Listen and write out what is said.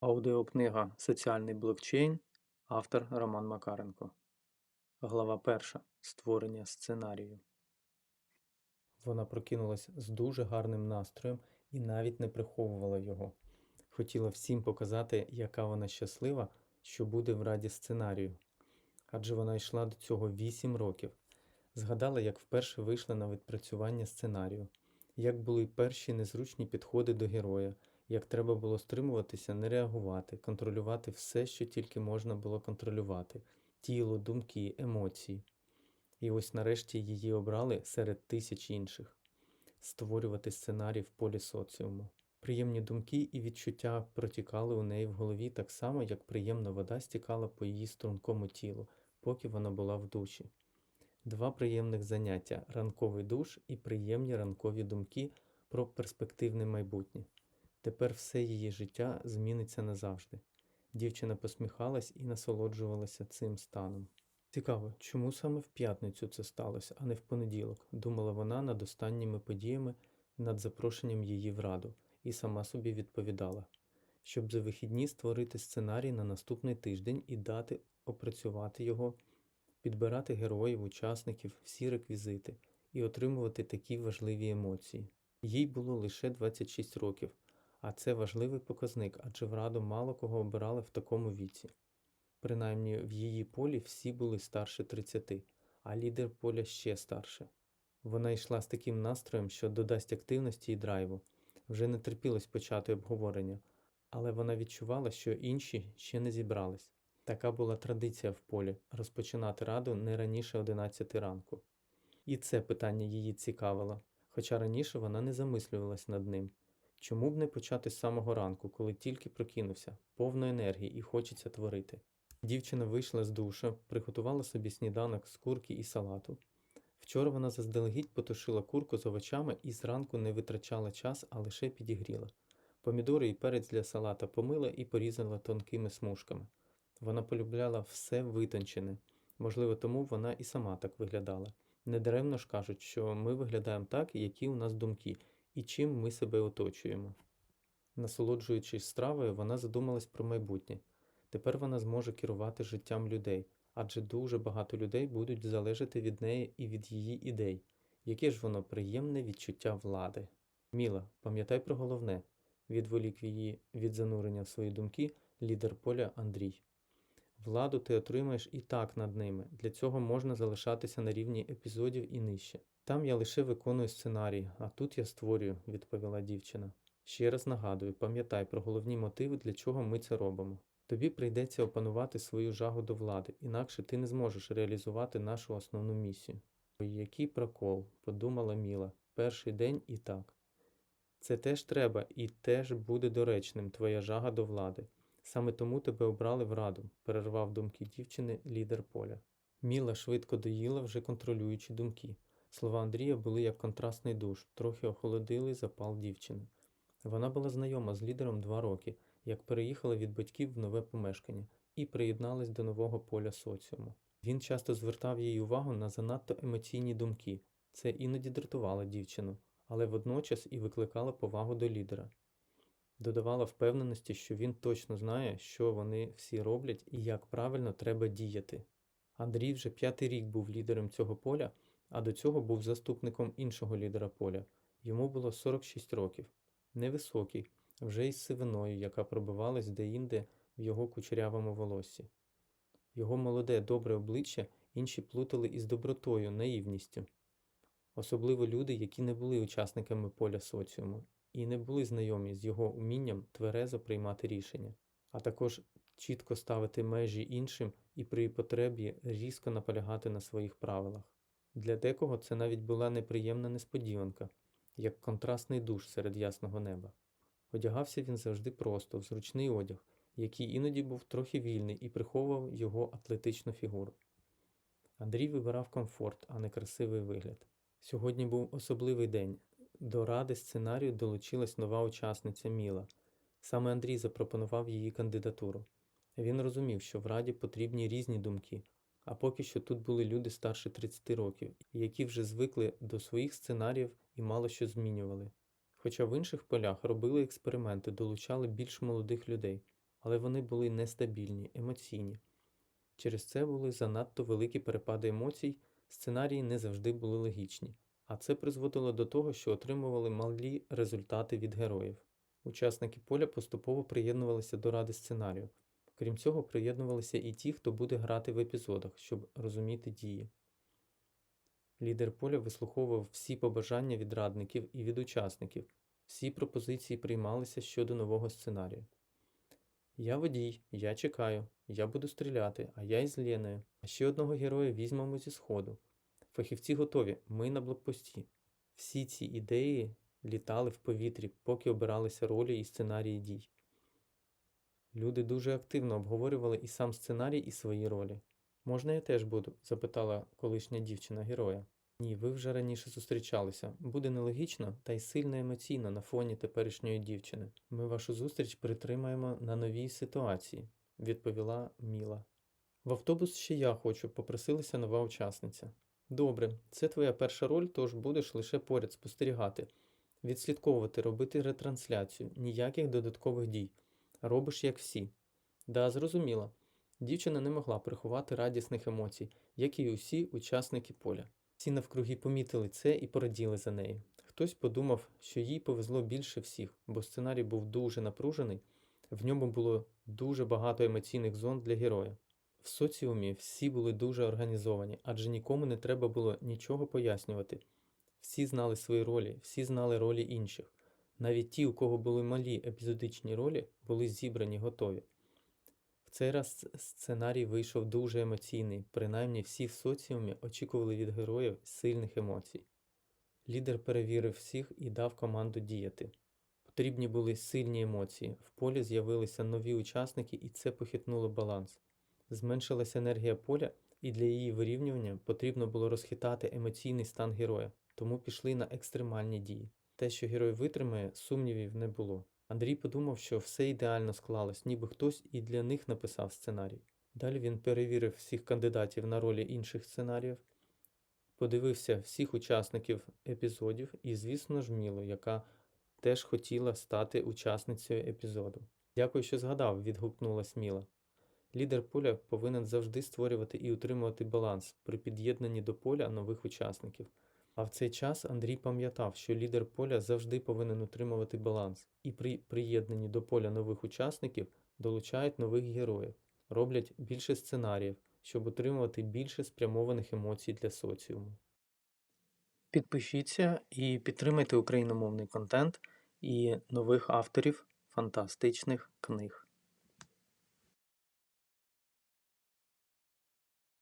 Аудіокнига Соціальний блокчейн. Автор Роман Макаренко. Глава 1. Створення сценарію. Вона прокинулась з дуже гарним настроєм і навіть не приховувала його. Хотіла всім показати, яка вона щаслива, що буде в раді сценарію. Адже вона йшла до цього 8 років. Згадала, як вперше вийшла на відпрацювання сценарію, як були перші незручні підходи до героя, як треба було стримуватися, не реагувати, контролювати все, що тільки можна було контролювати тіло, думки, емоції. І ось нарешті її обрали серед тисяч інших створювати сценарій в полі соціуму. Приємні думки і відчуття протікали у неї в голові так само, як приємна вода стікала по її стрункому тілу, поки вона була в душі. Два приємних заняття ранковий душ і приємні ранкові думки про перспективне майбутнє. Тепер все її життя зміниться назавжди. Дівчина посміхалась і насолоджувалася цим станом. Цікаво, чому саме в п'ятницю це сталося, а не в понеділок, думала вона над останніми подіями, над запрошенням її в раду, і сама собі відповідала, щоб за вихідні створити сценарій на наступний тиждень і дати опрацювати його, підбирати героїв, учасників, всі реквізити і отримувати такі важливі емоції. Їй було лише 26 років. А це важливий показник, адже в раду мало кого обирали в такому віці. Принаймні в її полі всі були старше 30, а лідер поля ще старше. Вона йшла з таким настроєм, що додасть активності і драйву. Вже не терпілось почати обговорення, але вона відчувала, що інші ще не зібрались. Така була традиція в полі розпочинати раду не раніше 11 ранку. І це питання її цікавило, хоча раніше вона не замислювалась над ним. Чому б не почати з самого ранку, коли тільки прокинувся, повно енергії і хочеться творити? Дівчина вийшла з душа, приготувала собі сніданок з курки і салату. Вчора вона заздалегідь потушила курку з овочами і зранку не витрачала час, а лише підігріла. Помідори і перець для салата помила і порізала тонкими смужками. Вона полюбляла все витончене, можливо, тому вона і сама так виглядала. Недаремно ж кажуть, що ми виглядаємо так, які у нас думки і чим ми себе оточуємо. Насолоджуючись стравою, вона задумалась про майбутнє. Тепер вона зможе керувати життям людей, адже дуже багато людей будуть залежати від неї і від її ідей. Яке ж воно приємне відчуття влади. Міла, пам'ятай про головне, відволік її від занурення в свої думки лідер поля Андрій. Владу ти отримаєш і так над ними. Для цього можна залишатися на рівні епізодів і нижче. Там я лише виконую сценарій, а тут я створюю, відповіла дівчина. Ще раз нагадую, пам'ятай про головні мотиви, для чого ми це робимо. Тобі прийдеться опанувати свою жагу до влади, інакше ти не зможеш реалізувати нашу основну місію. Який прокол, подумала Міла, перший день і так. Це теж треба і теж буде доречним твоя жага до влади. Саме тому тебе обрали в раду, перервав думки дівчини лідер поля. Міла швидко доїла, вже контролюючи думки. Слова Андрія були як контрастний душ, трохи охолодили запал дівчини. Вона була знайома з лідером два роки, як переїхала від батьків в нове помешкання і приєдналась до нового поля соціуму. Він часто звертав її увагу на занадто емоційні думки. Це іноді дратувало дівчину, але водночас і викликало повагу до лідера. Додавала впевненості, що він точно знає, що вони всі роблять і як правильно треба діяти. Андрій вже п'ятий рік був лідером цього поля а до цього був заступником іншого лідера поля. Йому було 46 років. Невисокий, вже із сивиною, яка пробивалась деінде в його кучерявому волоссі. Його молоде, добре обличчя інші плутали із добротою, наївністю. Особливо люди, які не були учасниками поля соціуму і не були знайомі з його умінням тверезо приймати рішення, а також чітко ставити межі іншим і при потребі різко наполягати на своїх правилах. Для декого це навіть була неприємна несподіванка, як контрастний душ серед ясного неба. Одягався він завжди просто, в зручний одяг, який іноді був трохи вільний і приховував його атлетичну фігуру. Андрій вибирав комфорт, а не красивий вигляд. Сьогодні був особливий день. До ради сценарію долучилась нова учасниця Міла. Саме Андрій запропонував її кандидатуру. Він розумів, що в раді потрібні різні думки, а поки що тут були люди старше 30 років, які вже звикли до своїх сценаріїв і мало що змінювали. Хоча в інших полях робили експерименти, долучали більш молодих людей. але вони були нестабільні, емоційні. Через це були занадто великі перепади емоцій, сценарії не завжди були логічні, а це призводило до того, що отримували малі результати від героїв. Учасники поля поступово приєднувалися до ради сценарію. Крім цього, приєднувалися і ті, хто буде грати в епізодах, щоб розуміти дії. Лідер поля вислуховував всі побажання від радників і від учасників, всі пропозиції приймалися щодо нового сценарію. Я водій, я чекаю, я буду стріляти, а я із Леною. А ще одного героя візьмемо зі сходу. Фахівці готові, ми на блокпості. Всі ці ідеї літали в повітрі, поки обиралися ролі і сценарії дій. Люди дуже активно обговорювали і сам сценарій, і свої ролі. Можна я теж буду? запитала колишня дівчина героя. Ні, ви вже раніше зустрічалися. Буде нелогічно та й сильно емоційно на фоні теперішньої дівчини. Ми вашу зустріч притримаємо на новій ситуації, відповіла Міла. В автобус ще я хочу, попросилася нова учасниця. Добре, це твоя перша роль, тож будеш лише поряд спостерігати, відслідковувати, робити ретрансляцію, ніяких додаткових дій. Робиш як всі. Да, зрозуміла. Дівчина не могла приховати радісних емоцій, як і усі учасники поля. Всі навкруги помітили це і пораділи за нею. Хтось подумав, що їй повезло більше всіх, бо сценарій був дуже напружений, в ньому було дуже багато емоційних зон для героя. В соціумі всі були дуже організовані, адже нікому не треба було нічого пояснювати. Всі знали свої ролі, всі знали ролі інших. Навіть ті, у кого були малі епізодичні ролі, були зібрані готові. В цей раз сценарій вийшов дуже емоційний, принаймні всі в соціумі очікували від героїв сильних емоцій. Лідер перевірив всіх і дав команду діяти. Потрібні були сильні емоції, в полі з'явилися нові учасники, і це похитнуло баланс. Зменшилася енергія поля, і для її вирівнювання потрібно було розхитати емоційний стан героя, тому пішли на екстремальні дії. Те, що герой витримає, сумнівів не було. Андрій подумав, що все ідеально склалось, ніби хтось і для них написав сценарій. Далі він перевірив всіх кандидатів на ролі інших сценаріїв, подивився всіх учасників епізодів і, звісно ж, Мілу, яка теж хотіла стати учасницею епізоду. Дякую, що згадав, відгукнулась Міла. Лідер поля повинен завжди створювати і утримувати баланс при під'єднанні до поля нових учасників. А в цей час Андрій пам'ятав, що лідер поля завжди повинен утримувати баланс, і при приєднанні до поля нових учасників долучають нових героїв, роблять більше сценаріїв, щоб отримувати більше спрямованих емоцій для соціуму. Підпишіться і підтримайте україномовний контент і нових авторів фантастичних книг.